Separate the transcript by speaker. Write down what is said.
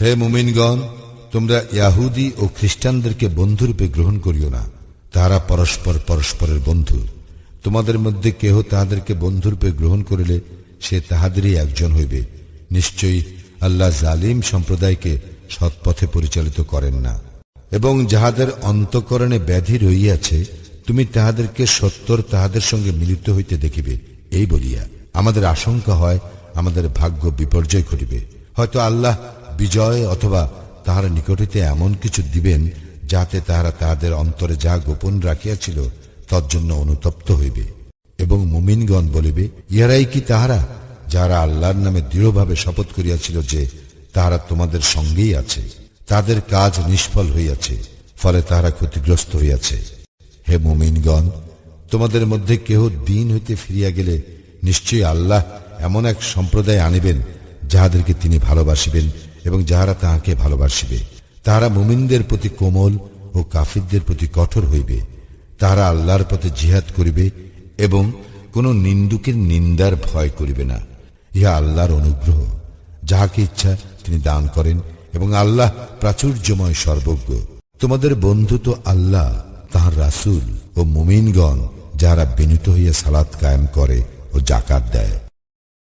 Speaker 1: হে মুমিনগণ, তোমরা ইয়াহুদি ও খ্রিস্টানদেরকে বন্ধুরূপে গ্রহণ করিও না। তারা পরস্পর পরস্পরের বন্ধু। তোমাদের মধ্যে কেহ তাহাদেরকে বন্ধুরূপে গ্রহণ করিলে সে তাহাদেরই একজন হইবে। নিশ্চয়ই আল্লাহ জালিম সম্প্রদায়কে সৎপথে পরিচালিত করেন না। এবং যাহাদের অন্তকরণে ব্যাধি রইয়াছে তুমি তাহাদেরকে সত্তর তাহাদের সঙ্গে মিলিত হইতে দেখিবে, এই বলিয়া। আমাদের আশঙ্কা হয়, আমাদের ভাগ্য বিপর্যয় ঘটিবে। হয়তো আল্লাহ বিজয় অথবা তাহার নিকটিতে এমন কিছু দিবেন যাতে তাহারা তাহাদের অন্তরে যা গোপন রাখিয়াছিল তজ্জন্য অনুতপ্ত হইবে। এবং মুমিনগণ বলিবে, ইহারাই কি তাহারা, যারা আল্লাহর নামে দৃঢ়ভাবে শপথ করিয়াছিল যে তাহারা তোমাদের সঙ্গেই আছে। তাদের কাজ নিষ্ফল হইয়াছে, ফলে তাহারা ক্ষতিগ্রস্ত হইয়াছে। হে মুমিনগণ, তোমাদের মধ্যে কেহ দিন হইতে ফিরিয়া গেলে নিশ্চয়ই আল্লাহ এমন এক সম্প্রদায় আনিবেন যাহাদেরকে তিনি ভালোবাসিবেন এবং যাহারা তাহাকে ভালোবাসিবে, তাহারা মুমিনদের প্রতি কোমল ও কাফিরদের প্রতি কঠোর হইবে। তাহারা আল্লাহর পথে জিহাদ করিবে এবং কোন নিন্দুকের নিন্দার ভয় করিবে না। ইহা আল্লাহর অনুগ্রহ, যাহাকে ইচ্ছা তিনি দান করেন এবং আল্লাহ প্রাচুর্যময় সর্বজ্ঞ। তোমাদের বন্ধু তো আল্লাহ, তাহার রাসূল ও মুমিনগণ, যাহারা বিনীত হইয়া সালাত কায়েম করে ও জাকাত দেয়।